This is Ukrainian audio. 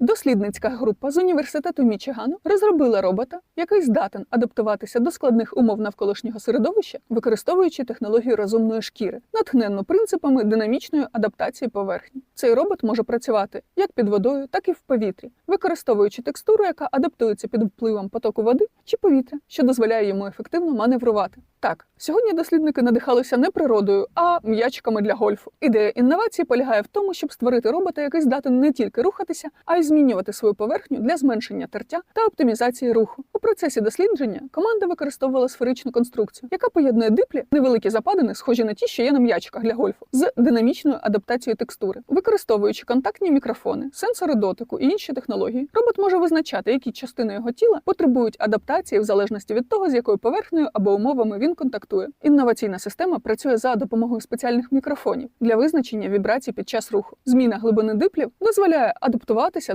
Дослідницька група з університету Мічигану розробила робота, який здатен адаптуватися до складних умов навколишнього середовища, використовуючи технологію розумної шкіри, натхненну принципами динамічної адаптації поверхні. Цей робот може працювати як під водою, так і в повітрі, використовуючи текстуру, яка адаптується під впливом потоку води чи повітря, що дозволяє йому ефективно маневрувати. Так, сьогодні дослідники надихалися не природою, а м'ячиками для гольфу. Ідея інновації полягає в тому, щоб створити робота, який здатен не тільки рухатися, а й змінювати свою поверхню для зменшення тертя та оптимізації руху. У процесі дослідження команда використовувала сферичну конструкцію, яка поєднує диплі, невеликі западини, схожі на ті, що є на м'ячиках для гольфу, з динамічною адаптацією текстури. Використовуючи контактні мікрофони, сенсори дотику і інші технології, робот може визначати, які частини його тіла потребують адаптації в залежності від того, з якою поверхнею або умовами він контактує. Інноваційна система працює за допомогою спеціальних мікрофонів для визначення вібрацій під час руху. Зміна глибини диплів дозволяє адаптуватися